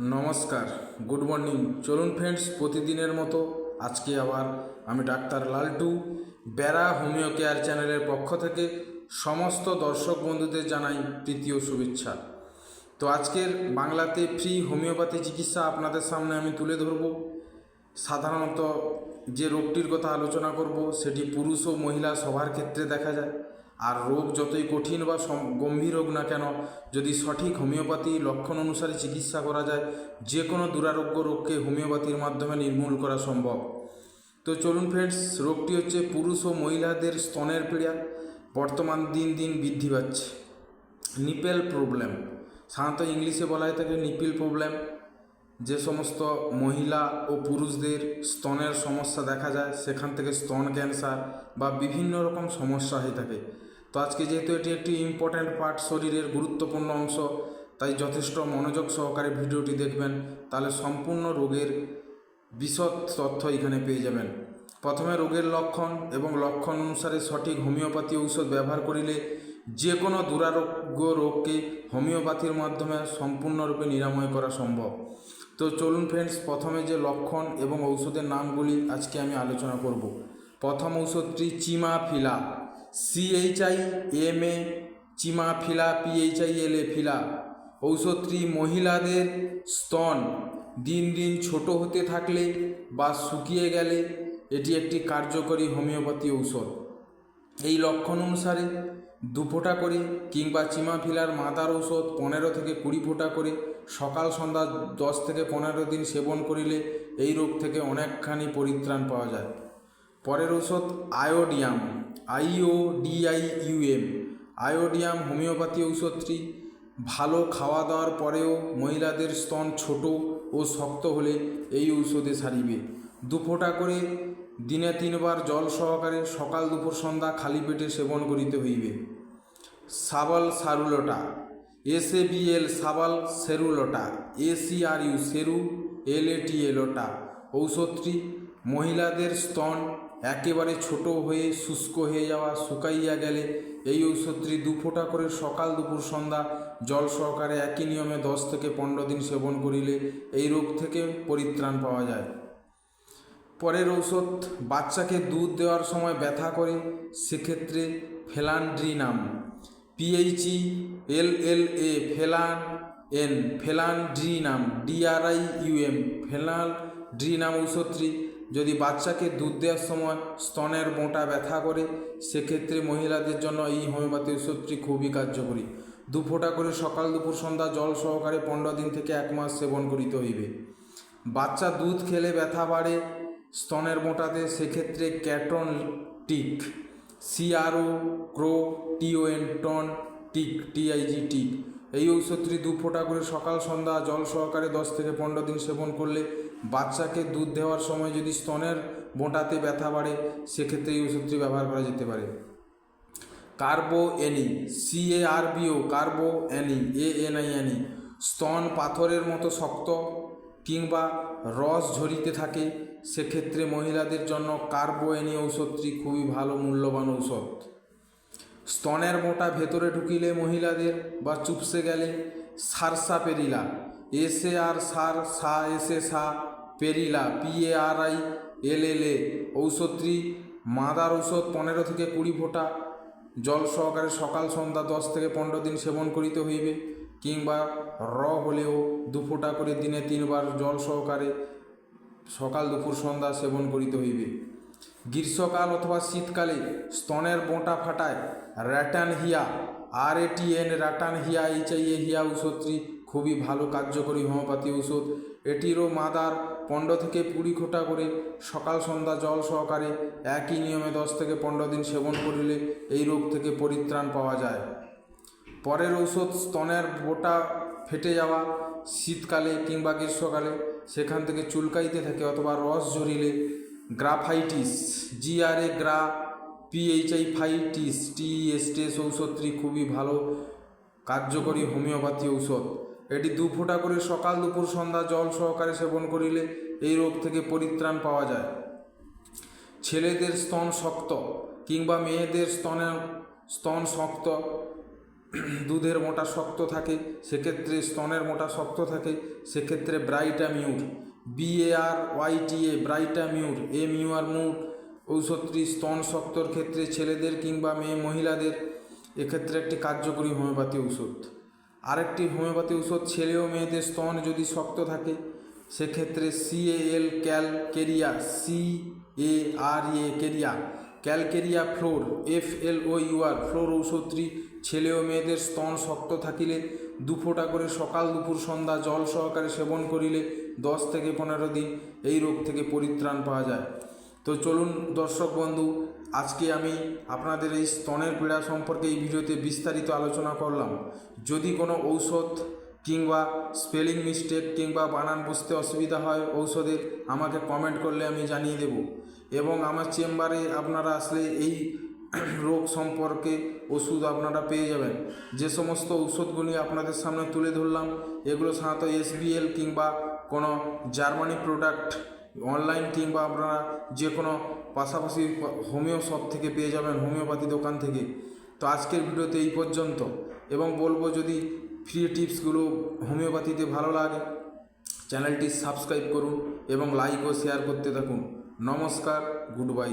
নমস্কার, good morning. চলুন friends প্রতিদিনের মতো আজকে আবার আমি ডাক্তার লালটু, বেড়া হোমিও কেয়ার চ্যানেলের পক্ষ থেকে সমস্ত দর্শক বন্ধুদের জানাই তৃতীয় শুভেচ্ছা। তো আজকের বাংলাতে ফ্রি হোমিওপ্যাথি চিকিৎসা আপনাদের সামনে আমি তুলে ধরব। সাধারণত যে রোগটির কথা আলোচনা করব, সেটি পুরুষ ও মহিলা সবার ক্ষেত্রে দেখা যায়। আর রোগ যতই কঠিন বা গম্ভীর হোক না কেন, যদি সঠিক হোমিওপ্যাথি লক্ষণ অনুসারে চিকিৎসা করা যায় যে কোনো দুরারোগ্য রোগকে হোমিওপ্যাথির মাধ্যমে নির্মূল করা সম্ভব। তো চলুন ফ্রেন্ডস রোগটি হচ্ছে পুরুষ ও মহিলাদের স্তনের পীড়া। বর্তমান দিন দিন বৃদ্ধি পাচ্ছে। নিপেল প্রবলেম সাধারণত ইংলিশে বলা হয় থাকে নিপিল প্রবলেম যে সমস্ত মহিলা ও পুরুষদের স্তনের সমস্যা দেখা যায়, সেখান থেকে স্তন ক্যান্সার বা বিভিন্ন রকম সমস্যা হয়ে থাকে। তো আজকে যেহেতু এটি একটি ইম্পর্ট্যান্ট পার্ট শরীরের গুরুত্বপূর্ণ অংশ, তাই যথেষ্ট মনোযোগ সহকারে ভিডিওটি দেখবেন, তাহলে সম্পূর্ণ রোগের বিশদ তথ্য এখানে পেয়ে যাবেন। প্রথমে রোগের লক্ষণ এবং লক্ষণ অনুসারে সঠিক হোমিওপ্যাথি ঔষধ ব্যবহার করিলে যে কোনো দুরারোগ্য রোগকে হোমিওপ্যাথির মাধ্যমে সম্পূর্ণরূপে নিরাময় করা সম্ভব। তো চলুন ফ্রেন্ডস প্রথমে যে লক্ষণ এবং ঔষধের নামগুলি আজকে আমি আলোচনা করব। প্রথম ঔষধটি চিমাফিলা। সিএইচআই এম এ চিমাফিলা পিএইচআই এল এ ফিলা ঔষধটি মহিলাদের স্তন দিন দিন ছোট হতে থাকলে বা শুকিয়ে গেলে এটি একটি কার্যকরী হোমিওপ্যাথি ঔষধ। এই লক্ষণ অনুসারে দু ফোঁটা করে কিংবা চিমাফিলার মাদার ঔষধ পনেরো থেকে কুড়ি ফোঁটা করে সকাল সন্ধ্যা দশ থেকে পনেরো দিন সেবন করিলে এই রোগ থেকে অনেকখানি পরিত্রাণ পাওয়া যায়। পরের ঔষধ iodium. I O D I U M iodium homeopathy ঔষধটি ভালো খাওয়া দাওয়ার পরেও মহিলাদের স্তন ছোট ও শক্ত হলে এই ঔষধে সারিবে। দু ফোঁটা করে দিনে তিনবার জল সহকারে সকাল দুপুর সন্ধ্যা খালি পেটে সেবন করিতে হইবে। সাবল সারুলোটা, এস এ বি এল সাবাল সেরুলোটা, এ সি আর ইউ সেরু, এল এ টি এলোটা ঔষধটি মহিলাদের স্তন একেবারে ছোট হয়ে শুষ্ক হয়ে যাওয়া শুকাইয়া গেলে এই ঔষধটি দু ফোঁটা করে সকাল দুপুর সন্ধ্যা জল সহকারে একই নিয়মে দশ থেকে পনেরো দিন সেবন করিলে এই রোগ থেকে পরিত্রাণ পাওয়া যায়। পরের ঔষধ, বাচ্চাকে দুধ দেওয়ার সময় ব্যথা করে, সেক্ষেত্রে ফেলান্ড্রিনাম পিএইচই এল এল এ ফেলান এন, ফেলান্ড্রিনাম ডিআরআই ইউএম ফেলাল ড্রিনাম ঔষধটি যদি বাচ্চাকে দুধ দেওয়ার সময় স্তনের মোটা ব্যথা করে, সেক্ষেত্রে মহিলাদের জন্য এই হোমিওপ্যাথি ওষুধটি খুবই কার্যকরী। দু ফোঁটা করে সকাল দুপুর সন্ধ্যা জল সহকারে পনেরো দিন থেকে এক মাস সেবন করিতে হইবে। বাচ্চা দুধ খেলে ব্যথা বাড়ে, স্তনের মোটাতে, সেক্ষেত্রে ক্যাটন টিক সিআরও ক্রো TON ton tick TIG tick. এই ঔষধটি দু ফোঁটা করে সকাল সন্ধ্যা জল সহকারে দশ থেকে পনেরো দিন সেবন করলে বাচ্চাকে দুধ দেওয়ার সময় যদি স্তনের মোটাতে ব্যথা বাড়ে, সেক্ষেত্রে এই ওষুধটি ব্যবহার করা যেতে পারে। কার্বো any C A R bio কার্বো অ্যানি এ এন আই অ্যানি স্তন পাথরের মতো শক্ত কিংবা রস ঝরিতে থাকে, সেক্ষেত্রে মহিলাদের জন্য কার্বো এনি ঔষধটি খুবই ভালো মূল্যবান ঔষধ। স্তনের মোটা ভেতরে ঢুকিলে মহিলাদের বা চুপসে গেলে সারসা পেরিলা এসে আর সার, সা এসে সা পেরিলা, পি এ আর আই, এল এল এ ঔষধটি মাদার ঔষধ পনেরো থেকে কুড়ি ফোঁটা। জল সহকারে সকাল সন্ধ্যা দশ থেকে পনেরো দিন সেবন করিতে হইবে, কিংবা র হলেও দু ফোঁটা করে দিনে তিনবার জল সহকারে সকাল দুপুর সন্ধ্যা সেবন করিতে হইবে। গ্রীষ্মকাল অথবা শীতকালে স্তনের বোঁটা ফাটায় র্যাটান হিয়া R A T N র্যাটান Hiya H I A হিয়া ঔষধটি খুবই ভালো কার্যকরী হোমিওপ্যাথি ঔষধ এটিরও মাদার পনেরো থেকে কুড়ি খোঁটা করে সকাল সন্ধ্যা জল সহকারে একই নিয়মে দশ থেকে পনেরো দিন সেবন করিলে এই রোগ থেকে পরিত্রাণ পাওয়া যায়। পরের ঔষধ স্তনের বোটা ফেটে যাওয়া, শীতকালে কিংবা গ্রীষ্মকালে, সেখান থেকে চুলকাইতে থাকে অথবা রস ঝরিলে graphites, G R A gra P H I phites T E S tes ঔষধটি খুবই ভালো কার্যকরী হোমিওপ্যাথি ঔষধ। এটি দু ফোঁটা করে সকাল দুপুর সন্ধ্যা জল সহকারে সেবন করিলে এই রোগ থেকে পরিত্রাণ পাওয়া যায়। ছেলেদের স্তন শক্ত কিংবা মেয়েদের স্তনের স্তন শক্ত, দুধের মোটা শক্ত থাকে, সেক্ষেত্রে স্তনের মোটা শক্ত থাকে, সেক্ষেত্রে baryta mur B A R Y T A baryta mur A mur mur ঔষধটি স্তন শক্তর ক্ষেত্রে ছেলেদের কিংবা মেয়ে মহিলাদের এক্ষেত্রে একটি কার্যকরী হোমিওপ্যাথি ঔষধ। আরেকটি হোমিওপ্যাথি ঔষধ ছেলে ও মেয়েদের স্তন যদি শক্ত থাকে, সেক্ষেত্রে সিএএল ক্যালকেরিয়া C A R A কেরিয়া calcarea floor F L O U R floor ঔষধটি ছেলে ও মেয়েদের স্তন শক্ত থাকিলে দু ফোঁটা করে সকাল দুপুর সন্ধ্যা জল সহকারে সেবন করিলে দশ থেকে পনেরো দিন এই রোগ থেকে পরিত্রাণ পাওয়া যায়। তো চলুন দর্শক বন্ধু, আজকে আমি আপনাদের এই স্তনের পীড়া সম্পর্কে এই ভিডিওতে বিস্তারিত আলোচনা করলাম। যদি কোনো ঔষধ কিংবা স্পেলিং মিস্টেক কিংবা বানান বুঝতে অসুবিধা হয় ঔষধের, আমাকে কমেন্ট করলে আমি জানিয়ে দেব। এবং আমার চেম্বারে আপনারা আসলে এই রোগ সম্পর্কে ওষুধ আপনারা পেয়ে যাবেন। যে সমস্ত ঔষধগুলি আপনাদের সামনে তুলে ধরলাম, এগুলো সাধারণত এসবিএল কিংবা কোনো জার্মানি প্রোডাক্ট অনলাইন কিংবা আপনারা যে কোনো পাশাপাশি হোমিও শপ থেকে পেয়ে যাবেন, হোমিওপ্যাথি দোকান থেকে। তো আজকের ভিডিওতে এই পর্যন্ত। এবং বলব যদি ফ্রি টিপসগুলো হোমিওপ্যাথিতে ভালো লাগে চ্যানেলটি সাবস্ক্রাইব করুন এবং লাইক ও শেয়ার করতে থাকুন। নমস্কার গুড বাই